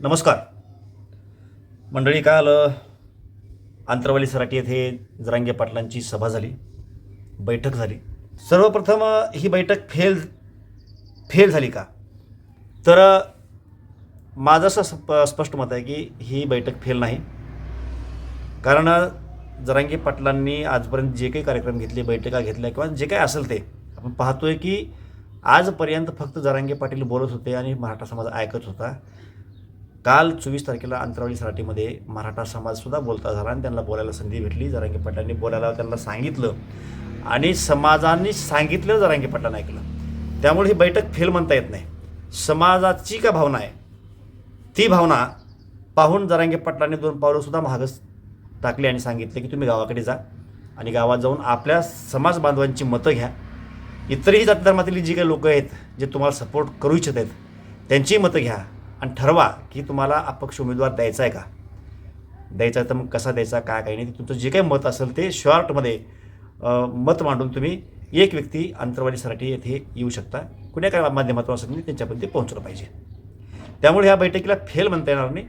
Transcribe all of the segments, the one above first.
नमस्कार. मंडळी काल अ, आंतरवाली सराटी येथे जरांगे पाटलांची सभा झाली बैठक झाली. सर्वप्रथम ही बैठक फेल फेल झाली का? तर माझं असं स्प स्पष्ट मत आहे की ही बैठक फेल नाही. कारण जरांगे पाटलांनी आजपर्यंत जे काही कार्यक्रम घेतले बैठका घेतल्या किंवा जे काही असेल ते आपण पाहतोय की आजपर्यंत फक्त जरांगे पाटील बोलत होते आणि मराठा समाज ऐकत होता. काल चोवीस तारखेला अंतरावली सराटीमध्ये मराठा समाजसुद्धा बोलता झाला आणि त्यांना बोलायला संधी भेटली. जरांगी पाटलांनी बोलायला त्यांना सांगितलं आणि समाजाने सांगितलं जरांगी पाटलांना ऐकलं. त्यामुळे ही बैठक फेल म्हणता येत नाही. समाजाची का भावना आहे? ती भावना पाहून जरांगे पाटलांनी दोन पावलंसुद्धा महागच टाकली आणि सांगितले की तुम्ही गावाकडे जा आणि गावात जाऊन आपल्या समाज बांधवांची मतं घ्या. इतरही जाती धर्मातील जी काही लोक आहेत जे तुम्हाला सपोर्ट करू इच्छित आहेत त्यांची मतं घ्या. आणि ठरवा की तुम्हाला अपक्ष उमेदवार द्यायचा आहे का? द्यायचा आहे तर मग कसा द्यायचा काय काही नाही तुमचं जे काही मत असेल ते शॉर्टमध्ये मत मांडून तुम्ही एक व्यक्ती अंतरवादीसाठी येथे येऊ शकता. कुण्या काय माध्यमातून असं तुम्ही त्यांच्यापर्यंत पोहोचलं पाहिजे. त्यामुळे ह्या बैठकीला फेल म्हणता येणार नाही.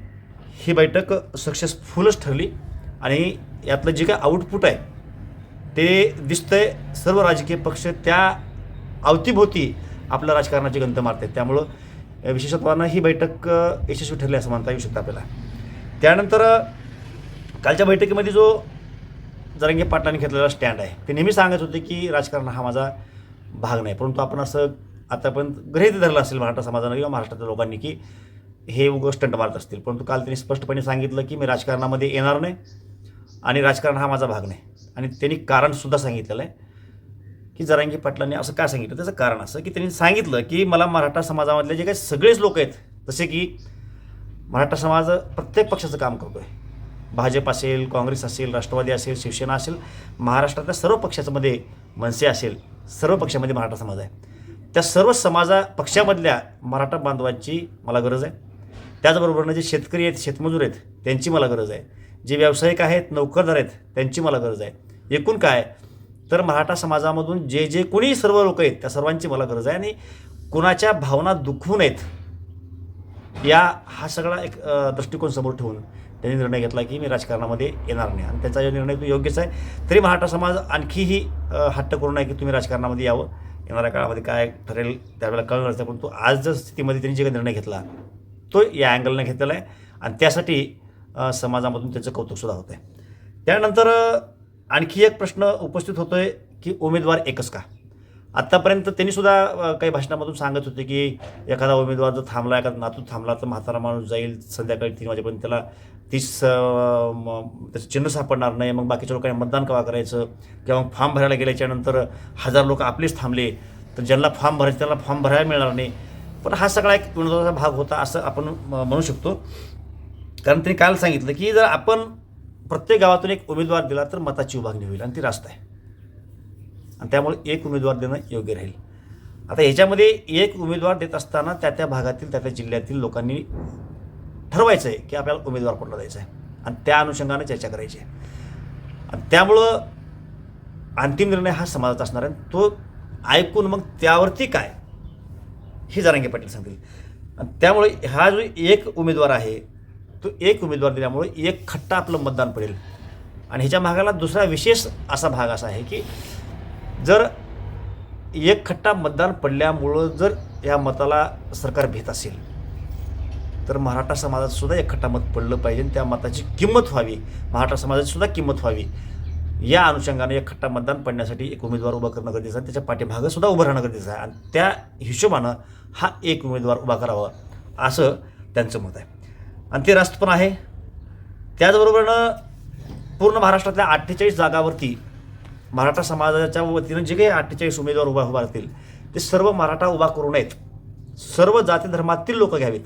ही बैठक सक्सेसफुलच ठरली आणि यातलं जे काय आउटपुट आहे ते दिसतंय सर्व राजकीय पक्ष त्या अवतीभोवती आपल्या राजकारणाची गंत मारतात त्यामुळं विशेषत्वानं ही बैठक यशस्वी ठरली असं म्हणता येऊ शकतं आपल्याला. त्यानंतर कालच्या बैठकीमध्ये जो जरंगे पाटलांनी घेतलेला स्टँड आहे ते नेहमी सांगत होते की राजकारण हा माझा भाग नाही. परंतु आपण असं आतापर्यंत गृहित धरलं असेल मराठा समाजानं किंवा महाराष्ट्रातल्या लोकांनी की हे उगं स्टंट मारत असतील. परंतु काल त्यांनी स्पष्टपणे सांगितलं की मी राजकारणामध्ये येणार नाही आणि राजकारण हा माझा भाग नाही. आणि त्यांनी कारणसुद्धा सांगितलेलं आहे. की जरांगी पाटलांनी असं का सांगितलं? त्याचं कारण असं की त्यांनी सांगितलं की मला मराठा समाजामधले जे काही सगळेच लोक आहेत जसे की मराठा समाज प्रत्येक पक्षाचं काम करतो आहे भाजप असेल काँग्रेस असेल राष्ट्रवादी असेल शिवसेना असेल महाराष्ट्रातल्या सर्व पक्षाच्यामध्ये मनसे असेल सर्व पक्षामध्ये मराठा समाज आहे. त्या सर्व समाजा पक्षामधल्या मराठा बांधवांची मला गरज आहे. त्याचबरोबरनं जे शेतकरी आहेत शेतमजूर आहेत त्यांची मला गरज आहे. जे व्यावसायिक आहेत नोकरदार आहेत त्यांची मला गरज आहे. एकूण काय तर मराठा समाजामधून जे जे कोणी सर्व लोक आहेत त्या सर्वांची मला गरज आहे आणि कुणाच्या भावना दुखवू नयेत या हा सगळा एक दृष्टिकोन समोर ठेवून त्यांनी निर्णय घेतला की मी राजकारणामध्ये येणार नाही. आणि त्याचा जो निर्णय तो योग्यच आहे. तरी मराठा समाज आणखीही हट्ट करू नये की तुम्ही राजकारणामध्ये यावं. येणाऱ्या काळामध्ये काय ठरेल त्यावेळेला कळणार असतं परंतु आज जर स्थितीमध्ये त्यांनी जे काही निर्णय घेतला तो या अँगलने घेतलेला आहे. आणि त्यासाठी समाजामधून त्याचं कौतुकसुद्धा होतं आहे त्यानंतर आणखी एक प्रश्न उपस्थित होतोय की उमेदवार एकच का? आत्तापर्यंत त्यांनी सुद्धा काही भाषणामधून सांगत होते की एखादा उमेदवार जर थांबला एखादा नातू थांबला तर म्हातारा माणूस जाईल संध्याकाळी तीन वाजेपर्यंत त्याला तीच त्याचं चिन्ह सापडणार नाही. मग बाकीच्या लोकांनी मतदान केव्हा करायचं? किंवा मग फॉर्म भरायला गेल्याच्यानंतर हजार लोक आपलेच थांबले तर ज्यांना फॉर्म भरायचे त्यांना फॉर्म भरायला मिळणार नाही. पण हा सगळा एक विनोदाचा भाग होता असं आपण म- म्हणू शकतो. कारण त्यांनी काल सांगितलं की जर आपण प्रत्येक गावातून एक उमेदवार दिला तर मताची विभागणी होईल आणि ती रास्त आहे. आणि त्यामुळे एक उमेदवार देणं योग्य राहील. आता ह्याच्यामध्ये एक उमेदवार देत असताना त्या त्या भागातील त्या त्या जिल्ह्यातील लोकांनी ठरवायचं आहे की आपल्याला उमेदवार कुठला द्यायचा आहे आणि त्या अनुषंगाने चर्चा करायची आहे. आणि त्यामुळं अंतिम निर्णय हा समाजाचा असणार आहे. तो ऐकून मग त्यावरती काय हे जारांगे पाटील सांगतील. आणि त्यामुळे हा जो एक उमेदवार आहे तो एक उमेदवार दिल्यामुळे एक खट्टा आपलं मतदान पडेल. आणि ह्याच्या भागाला दुसरा विशेष असा भाग असा आहे की जर एक खट्टा मतदान पडल्यामुळं जर या मताला सरकार भीत असेल तर मराठा समाजात सुद्धा एक खट्टा मत पडलं पाहिजे आणि त्या मताची किंमत व्हावी. मराठा समाजाची सुद्धा किंमत व्हावी. या अनुषंगाने एक खट्टा मतदान पडण्यासाठी एक उमेदवार उभा करणं गरजेचं आहे त्याच्या पाठीमागं सुद्धा उभं राहणं गरजेचं आहे. आणि त्या हिशोबानं हा एक उमेदवार उभा करावा असं त्यांचं मत आहे. आणि ते रास्त पण आहे. त्याचबरोबरनं पूर्ण महाराष्ट्रातल्या अठ्ठेचाळीस जागावरती मराठा समाजाच्या वतीनं जे काही अठ्ठेचाळीस उमेदवार उभा उभा राहतील ते सर्व मराठा उभा करू नयेत सर्व जाती धर्मातील लोक घ्यावीत.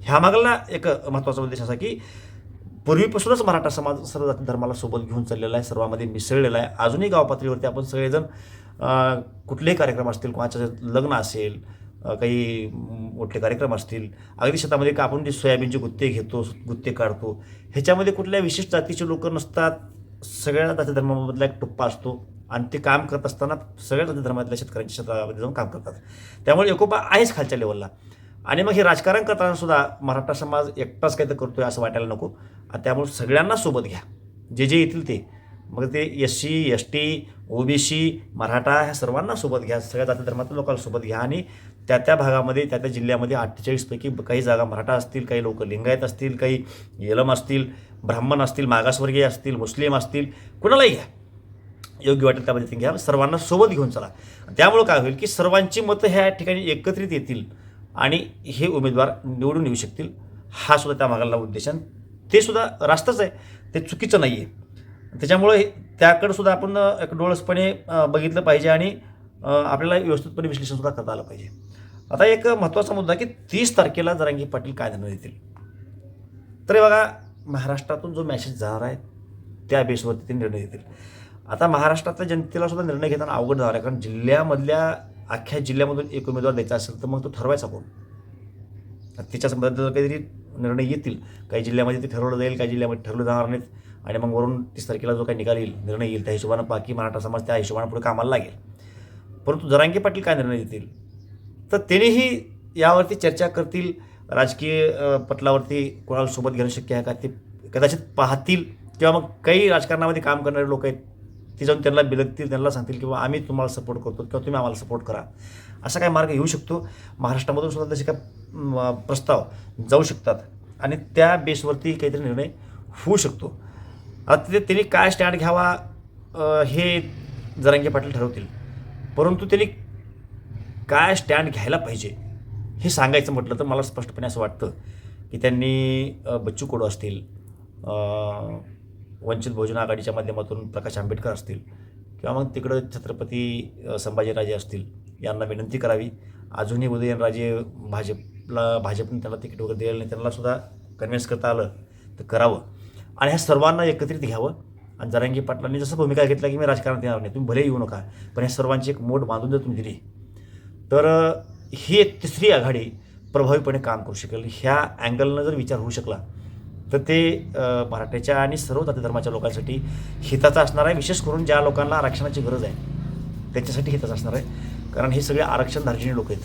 ह्या मागला एक महत्त्वाचा उद्देश असा की पूर्वीपासूनच मराठा समाज सर्व जाती धर्माला सोबत घेऊन चाललेला आहे सर्वांमध्ये मिसळलेला आहे. अजूनही गाव पातळीवरती आपण सगळेजण कुठलेही कार्यक्रम असतील कोणाचं लग्न असेल काही मोठे कार्यक्रम असतील. अगदी शेतामध्ये का आपण जे सोयाबीनचे गुत्ते घेतो गुत्ते काढतो. ह्याच्यामध्ये कुठल्या विशिष्ट जातीचे लोक नसतात. सगळ्या जाती धर्मामधला एक टप्पा असतो. आणि ते काम करत असताना सगळ्या जाती धर्मातल्या शेतकऱ्यांच्या शेतामध्ये जाऊन काम करतात. त्यामुळे एकोपा आहेच खालच्या लेवलला आणि मग हे राजकारण करताना सुद्धा मराठा समाज एकटाच काही तर करतोय असं वाटायला नको. आणि त्यामुळे सगळ्यांना सोबत घ्या. जे जे येतील ते. मग ते S C S T O B C Maratha ह्या सर्वांना सोबत घ्या. सगळ्या जाती धर्मातल्या लोकांना सोबत घ्या आणि त्या त्या भागामध्ये त्या त्या जिल्ह्यामध्ये अठ्ठेचाळीसपैकी काही जागा मराठा असतील काही लोक लिंगायत असतील काही येलम असतील ब्राह्मण असतील मागासवर्गीय असतील मुस्लिम असतील कुणालाही घ्या. योग्य वाटेल त्यामध्ये पद्धतीने घ्या. सर्वांना सोबत घेऊन चला. त्यामुळं काय होईल की सर्वांची मतं ह्या ठिकाणी एकत्रित येतील आणि हे उमेदवार निवडून येऊ शकतील. हा सुद्धा त्या मागाला उद्देश आहे. ते सुद्धा रास्तच आहे. ते चुकीचं नाही आहे त्याच्यामुळे त्याकडं सुद्धा आपण एक डोळसपणे बघितलं पाहिजे आणि आपल्याला व्यवस्थितपणे विश्लेषण सुद्धा करता आलं पाहिजे. आता एक महत्त्वाचा मुद्दा की तीस तारखेला जरांगी पाटील काय निर्णय देतील तर हे बघा महाराष्ट्रातून जो मॅसेज जाणार आहे त्या बेसवरती ते निर्णय देतील आता महाराष्ट्रातल्या जनतेला सुद्धा निर्णय घेताना अवघड जाणार आहे कारण जिल्ह्यामधल्या अख्ख्या जिल्ह्यामधून एक उमेदवार द्यायचा असेल तर मग तो ठरवायचा कोण? त्याच्या संबंधात काहीतरी निर्णय येतील काही जिल्ह्यामध्ये ते ठरवलं जाईल काही जिल्ह्यामध्ये ठरवलं जाणार नाहीत आणि मग वरून तीस तारखेला जो काही निकाल येईल निर्णय येईल त्या हिशोबानं बाकी मराठा समाज त्या हिशोबानं पुढे कामाला लागेल. परंतु जरांगे पाटील काय निर्णय देतील? तर त्यांनीही यावरती चर्चा करतील. राजकीय पटलावरती कोणाला सोबत घेणं शक्य आहे का ते कदाचित पाहतील. किंवा मग काही राजकारणामध्ये काम करणारे लोक आहेत ते जाऊन त्यांना बिलगतील त्यांना सांगतील किंवा आम्ही तुम्हाला सपोर्ट करतो किंवा तुम्ही आम्हाला सपोर्ट करा. असा काय मार्ग येऊ शकतो. महाराष्ट्रामधून सुद्धा तसे काय प्रस्ताव जाऊ शकतात. आणि त्या बेसवरती काहीतरी निर्णय होऊ शकतो. आता ते त्यांनी काय स्टँड घ्यावा हे जरांगे पाटील ठरवतील. परंतु त्यांनी काय स्टँड घ्यायला पाहिजे हे सांगायचं म्हटलं तर मला स्पष्टपणे असं वाटतं की त्यांनी बच्चू कोडू असतील वंचित बहुजन आघाडीच्या माध्यमातून प्रकाश आंबेडकर असतील किंवा मग तिकडं छत्रपती संभाजीराजे असतील यांना विनंती करावी. अजूनही उदयनराजे भाजपला भाजपने त्यांना तिकीट वगैरे दिलेलं नाही त्यांना सुद्धा कन्व्हिन्स करता आलं तर करावं. आणि ह्या सर्वांना एकत्रित घ्यावं. आणि जरांगी पाटलांनी जसं भूमिका घेतला की मी राजकारणात येणार नाही तुम्ही भले येऊ नका पण ह्या सर्वांची एक मोठ बांधून जर तुम्ही दिली तर ही एक तिसरी आघाडी प्रभावीपणे काम करू शकेल. ह्या अँगलनं जर विचार होऊ शकला तर ते मराठ्याच्या आणि सर्व जाती धर्माच्या लोकांसाठी हिताचा असणार आहे. विशेष करून ज्या लोकांना आरक्षणाची गरज आहे त्याच्यासाठी हिताचा असणार आहे. कारण हे सगळे आरक्षण धार्जिणी लोक आहेत.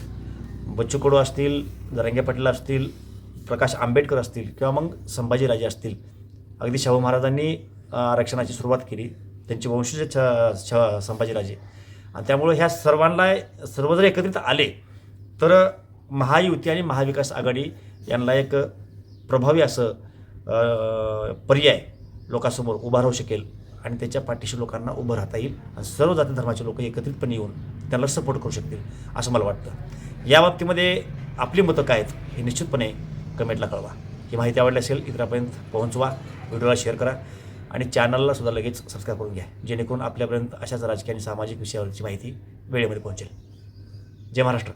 बच्चू कडू असतील जरंगे पाटील असतील प्रकाश आंबेडकर असतील किंवा मग संभाजीराजे असतील अगदी शाहू महाराजांनी आरक्षणाची सुरुवात केली. त्यांचे वंशज छ छ संभाजीराजे. आणि त्यामुळे ह्या सर्वांना सर्व जर एकत्रित आले तर महायुती आणि महाविकास आघाडी यांना एक प्रभावी असं पर्याय लोकांसमोर उभा राहू शकेल आणि त्याच्या पाठीशी लोकांना उभं राहता येईल. आणि सर्व जाती धर्माचे लोक एकत्रितपणे येऊन त्यांना सपोर्ट करू शकतील असं मला वाटतं. या बाबतीमध्ये आपली मतं काय आहेत हे निश्चितपणे कमेंटला कळवा. ही माहिती आवडली असेल इतरापर्यंत पोहोचवा. व्हिडिओला शेअर करा आणि चॅनलला सुद्धा लगेच सबस्क्राईब करून घ्या जेणेकरून आपल्यापर्यंत अशाच राजकीय आणि सामाजिक विषयावरची माहिती वेळेमध्ये पोहोचेल. जय महाराष्ट्र.